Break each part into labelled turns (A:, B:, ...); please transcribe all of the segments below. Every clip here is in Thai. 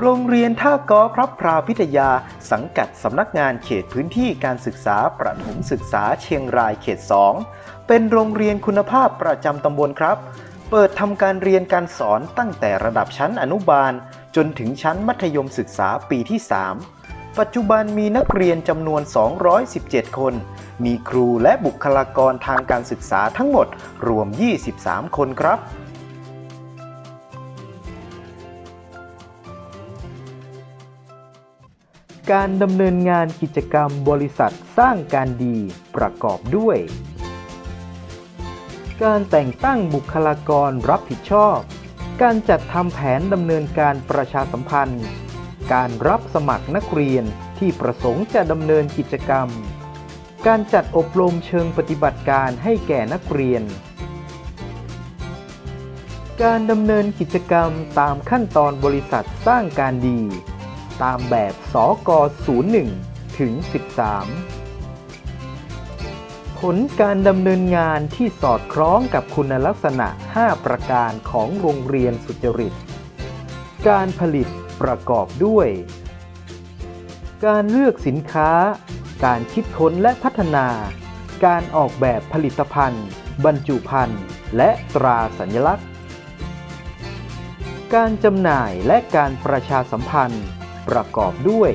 A: โรงเรียนท่ากอพระพราพิทยา สังกัดสำนักงานเขตพื้นที่การศึกษาประถมศึกษาเชียงรายเขต 2 เป็นโรงเรียนคุณภาพประจำตำบลครับ เปิดทำการเรียนการสอนตั้งแต่ระดับชั้นอนุบาล จนถึงชั้นมัธยมศึกษาปีที่ 3 ปัจจุบันมีนักเรียนจำนวน 217 คน มีครูและบุคลากรทางการศึกษาทั้งหมดรวม 23 คนครับ การดำเนินงานกิจกรรมบริษัทสร้างการดีประกอบด้วย การแต่งตั้งบุคลากรรับผิดชอบ การจัดทำแผนดำเนินการประชาสัมพันธ์ การรับสมัครนักเรียนที่ประสงค์จะดำเนินกิจกรรม การจัดอบรมเชิงปฏิบัติการให้แก่นักเรียน การดำเนินกิจกรรมตามขั้นตอนบริษัทสร้างการดี ตามแบบสก01ถึง13 ผลการดำเนินงานที่สอดคล้องกับคุณลักษณะ 5 ประการของโรงเรียนสุจริต การผลิตประกอบด้วย การเลือกสินค้า การคิดค้นและพัฒนา การออกแบบผลิตภัณฑ์ บรรจุภัณฑ์ และตราสัญลักษณ์ การจำหน่ายและการประชาสัมพันธ์ ประกอบด้วย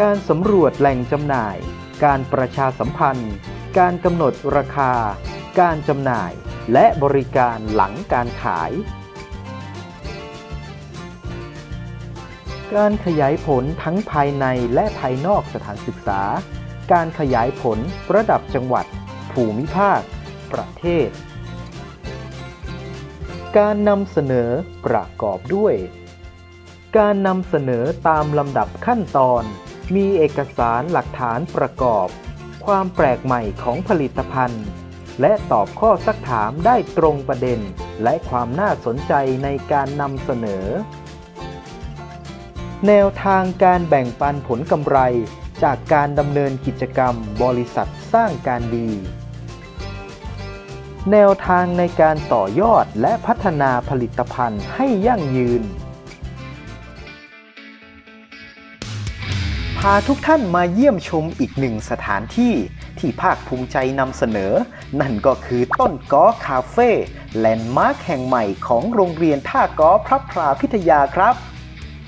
A: การสำรวจแหล่งจำหน่าย การประชาสัมพันธ์ การกำหนดราคา การจำหน่าย และบริการหลังการขาย การขยายผลทั้งภายในและภายนอกสถานศึกษา การขยายผลระดับจังหวัด ภูมิภาค ประเทศ การนำเสนอประกอบด้วย การนำเสนอตามลำดับขั้นตอน มีเอกสารหลักฐานประกอบ ความแปลกใหม่ของผลิตภัณฑ์ และตอบข้อสักถามได้ตรงประเด็น และความน่าสนใจในการนำเสนอ แนวทางการแบ่งปันผลกำไรจากการดำเนินกิจกรรมบริษัทสร้างการดี แนวทางในการต่อยอดและพัฒนาผลิตภัณฑ์ให้ยั่งยืน พาทุกท่านมาเยี่ยมชมอีกหนึ่งสถานที่ที่ภาคภูมิใจนำเสนอ นั่นก็คือต้นกอคาเฟ่แลนด์มาร์คแห่งใหม่ของโรงเรียนท่ากอพระพราพิทยาครับ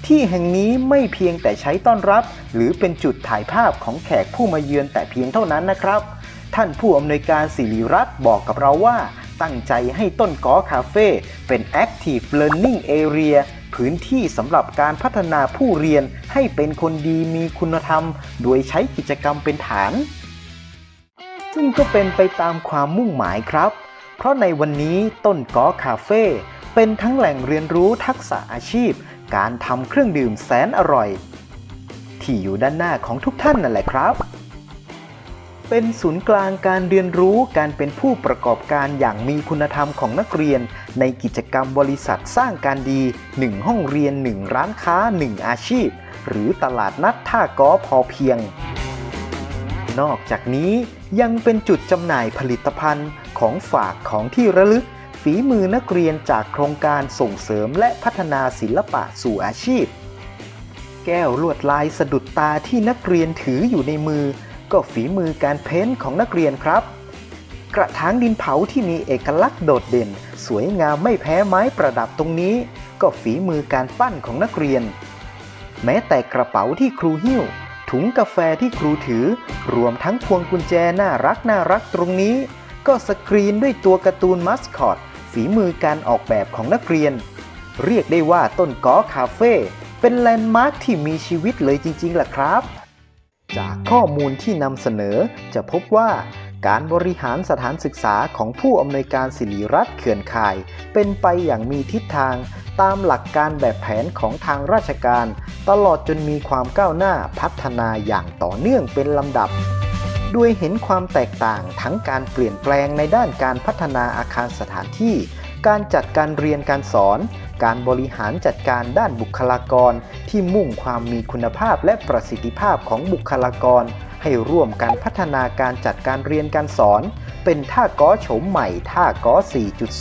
A: ที่แห่งนี้ไม่เพียงแต่ใช้ต้อนรับ หรือเป็นจุดถ่ายภาพของแขกผู้มาเยือนแต่เพียงเท่านั้นนะครับ ท่านผู้อำนวยการศิริรัตน์บอกกับเราว่า ตั้งใจให้ต้นกอคาเฟ่เป็น Active Learning Area พื้นที่สำหรับการพัฒนาผู้เรียนให้เป็นคนดีมีคุณธรรม โดยใช้กิจกรรมเป็นฐาน ซึ่งก็เป็นไปตามความมุ่งหมายครับ เพราะในวันนี้ต้นกอคาเฟ่เป็นทั้งแหล่งเรียนรู้ทักษะอาชีพ การทำเครื่องดื่มแสนอร่อย ที่อยู่ด้านหน้าของทุกท่านนั่นแหละครับ เป็นศูนย์กลางการเรียนรู้การเป็นผู้ประกอบการอย่างมีคุณธรรมของนักเรียน ในกิจกรรมบริษัทสร้างการดี 1 ห้องเรียน 1 ร้านค้า 1 อาชีพ หรือตลาดนัดท่ากอพอเพียง นอกจากนี้ยังเป็นจุดจำหน่ายผลิตภัณฑ์ของฝากของที่ระลึก ฝีมือนักเรียนจากโครงการส่งเสริมและพัฒนาศิลปะสู่อาชีพ แก้วลวดลายสะดุดตาที่นักเรียนถืออยู่ในมือ ก็ฝีมือการเพ้นของนักเรียนครับ กระถางดินเผาที่มีเอกลักษณ์โดดเด่น สวยงามไม่แพ้ไม้ประดับตรงนี้ ก็ฝีมือการปั้นของนักเรียน แม้แต่กระเป๋าที่ครูหิ้ว ถุงกาแฟที่ครูถือ รวมทั้งพวงกุญแจน่ารักน่ารักตรงนี้ ก็สกรีนด้วยตัวการ์ตูนมัสคอตฝีมือการออกแบบของนักเรียน เรียกได้ว่าต้นกอคาเฟ่เป็นแลนด์มาร์คที่มีชีวิตเลยจริงๆล่ะครับ จากข้อมูลที่นำเสนอจะพบว่าการบริหารสถานศึกษาของผู้อำนวยการศิริรัตน์เขื่อนข่าย เป็นไปอย่างมีทิศทางตามหลักการแบบแผนของทางราชการ ตลอดจนมีความก้าวหน้าพัฒนาอย่างต่อเนื่องเป็นลำดับ ด้วยเห็นความแตกต่างทั้งการเปลี่ยนแปลงในด้านการพัฒนาอาคารสถานที่ การจัดการเรียนการสอน การบริหารจัดการด้านบุคลากร ที่มุ่งความมีคุณภาพและประสิทธิภาพของบุคลากร ให้ร่วมกันพัฒนาการจัดการเรียนการสอน เป็นท่าก้อโฉมใหม่ท่าก้อ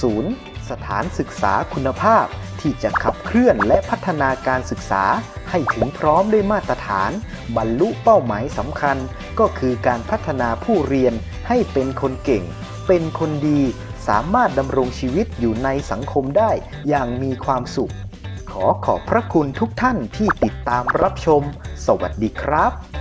A: 4.0 สถานศึกษาคุณภาพที่จะขับเคลื่อนและพัฒนาการศึกษา ให้ถึงพร้อมด้วยมาตรฐาน บรรลุเป้าหมายสำคัญ ก็คือการพัฒนาผู้เรียนให้เป็นคนเก่ง เป็นคนดี สามารถดำรงชีวิตอยู่ในสังคมได้อย่างมีความสุข ขอขอบพระคุณทุกท่านที่ติดตามรับชม สวัสดีครับ